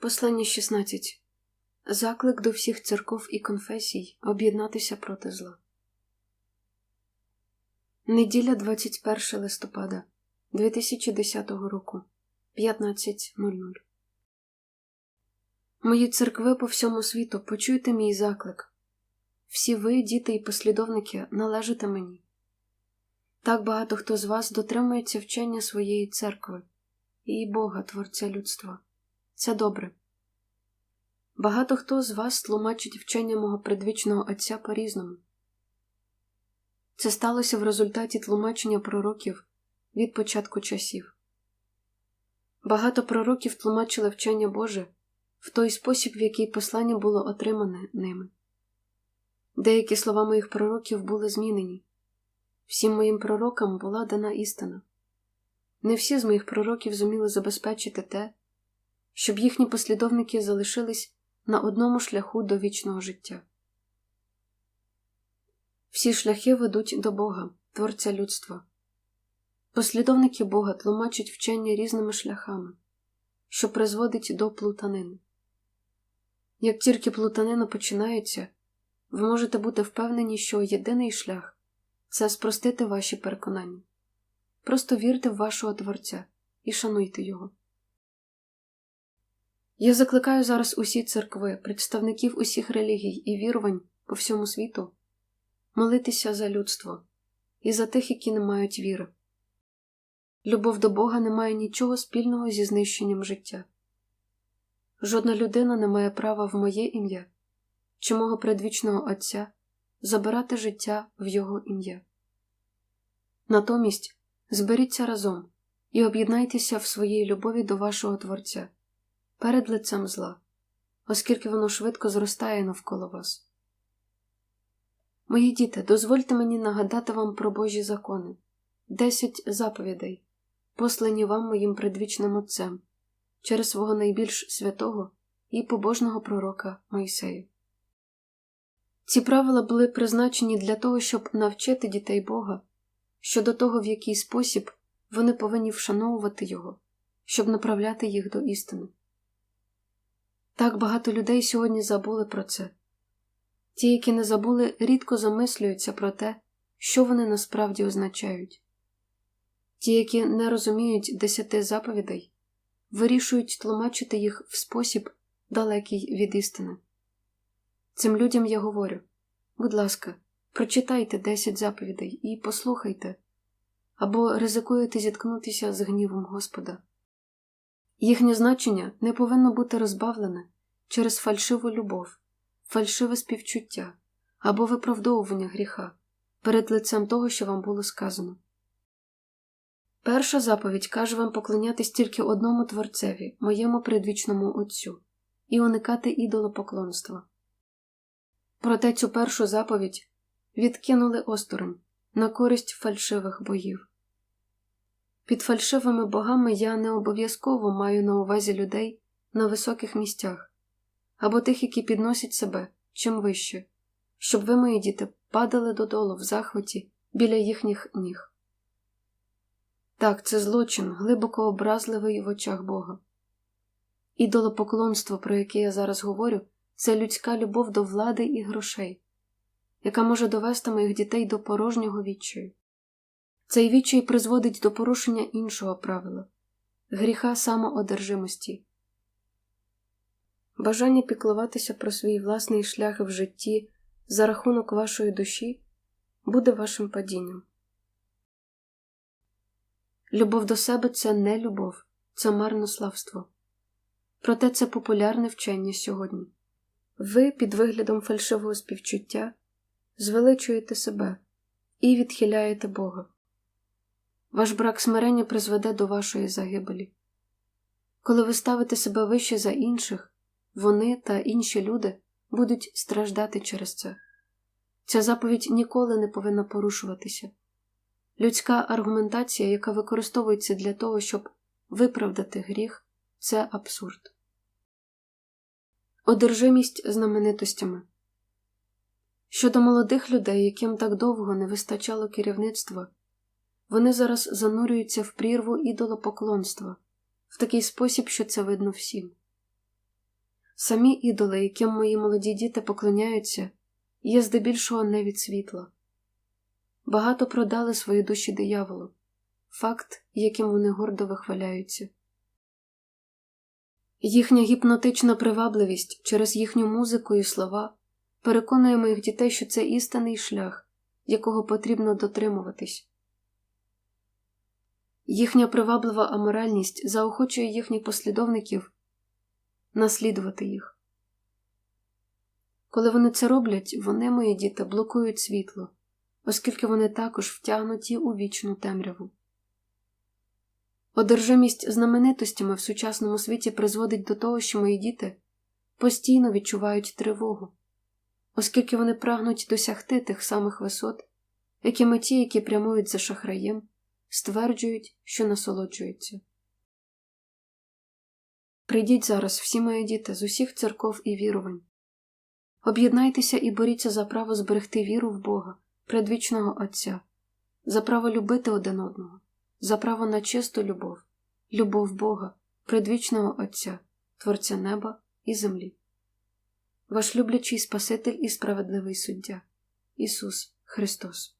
Послання 16. Заклик до всіх церков і конфесій об'єднатися проти зла. Неділя 21 листопада 2010 року 15.00 Мої церкви по всьому світу почуйте мій заклик. Всі ви, діти і послідовники, належите мені. Так багато хто з вас дотримується вчення своєї церкви і Бога, Творця людства. Це добре. Багато хто з вас тлумачить вчення мого предвічного Отця по-різному. Це сталося в результаті тлумачення пророків від початку часів. Багато пророків тлумачили вчення Боже в той спосіб, в який послання було отримане ними. Деякі слова моїх пророків були змінені. Всім моїм пророкам була дана істина. Не всі з моїх пророків зуміли забезпечити те, щоб їхні послідовники залишились на одному шляху до вічного життя. Всі шляхи ведуть до Бога, Творця людства. Послідовники Бога тлумачать вчення різними шляхами, що призводить до плутанини. Як тільки плутанина починається, ви можете бути впевнені, що єдиний шлях це спростити ваші переконання. Просто вірте в вашого Творця і шануйте Його. Я закликаю зараз усі церкви, представників усіх релігій і вірувань по всьому світу молитися за людство і за тих, які не мають віри. Любов до Бога не має нічого спільного зі знищенням життя. Жодна людина не має права в моє ім'я чи мого предвічного Отця забирати життя в Його ім'я. Натомість зберіться разом і об'єднайтеся в своїй любові до вашого Творця перед лицем зла, оскільки воно швидко зростає навколо вас. Мої діти, дозвольте мені нагадати вам про Божі закони, десять заповідей, послані вам моїм предвічним Отцем через свого найбільш святого і побожного пророка Мойсея. Ці правила були призначені для того, щоб навчити дітей Бога щодо того, в який спосіб вони повинні вшановувати Його, щоб направляти їх до істини. Так багато людей сьогодні забули про це. Ті, які не забули, рідко замислюються про те, що вони насправді означають. Ті, які не розуміють десяти заповідей, вирішують тлумачити їх в спосіб, далекий від істини. Цим людям я говорю будь ласка, прочитайте десять заповідей і послухайте або ризикуєте зіткнутися з гнівом Господа. Їхнє значення не повинно бути розбавлене через фальшиву любов, фальшиве співчуття або виправдовування гріха перед лицем того, що вам було сказано. Перша заповідь каже вам поклонятись тільки одному Творцеві, моєму предвічному Отцю, і уникати ідолопоклонства. Проте цю першу заповідь відкинули осторонь на користь фальшивих богів. Під фальшивими богами я не обов'язково маю на увазі людей на високих місцях або тих, які підносять себе чим вище, щоб ви, мої діти, падали додолу в захваті біля їхніх ніг. Так, це злочин, глибоко образливий в очах Бога. Ідолопоклонство, про яке я зараз говорю, це людська любов до влади і грошей, яка може довести моїх дітей до порожнього відчаю. Цей відчай призводить до порушення іншого правила гріха самоодержимості. Бажання піклуватися про свій власний шлях в житті за рахунок вашої душі буде вашим падінням. Любов до себе це не любов, це марнославство. Проте це популярне вчення сьогодні. Ви під виглядом фальшивого співчуття звеличуєте себе і відхиляєте Бога. Ваш брак смирення призведе до вашої загибелі. Коли ви ставите себе вище за інших, вони та інші люди будуть страждати через це. Ця заповідь ніколи не повинна порушуватися. Людська аргументація, яка використовується для того, щоб виправдати гріх, це абсурд. Одержимість знаменитостями щодо молодих людей, яким так довго не вистачало керівництва, вони зараз занурюються в прірву ідолопоклонства в такий спосіб, що це видно всім. Самі ідоли, яким мої молоді діти поклоняються, є здебільшого не від світла. Багато продали свої душі дияволу, факт, яким вони гордо вихваляються. Їхня гіпнотична привабливість через їхню музику і слова переконує моїх дітей, що це істинний шлях, якого потрібно дотримуватись. Їхня приваблива аморальність заохочує їхніх послідовників наслідувати їх. Коли вони це роблять, вони, мої діти, блокують світло, оскільки вони також втягнуті у вічну темряву. Одержимість знаменитостями в сучасному світі призводить до того, що мої діти постійно відчувають тривогу, оскільки вони прагнуть досягти тих самих висот, якими ті, які прямують за шахраєм, стверджують, що насолоджуються. Прийдіть зараз, всі мої діти, з усіх церков і вірувань. Об'єднайтеся і боріться за право зберегти віру в Бога, предвічного Отця, за право любити один одного, за право на чисту любов, любов Бога, предвічного Отця, Творця неба і землі. Ваш люблячий Спаситель і справедливий суддя Ісус Христос.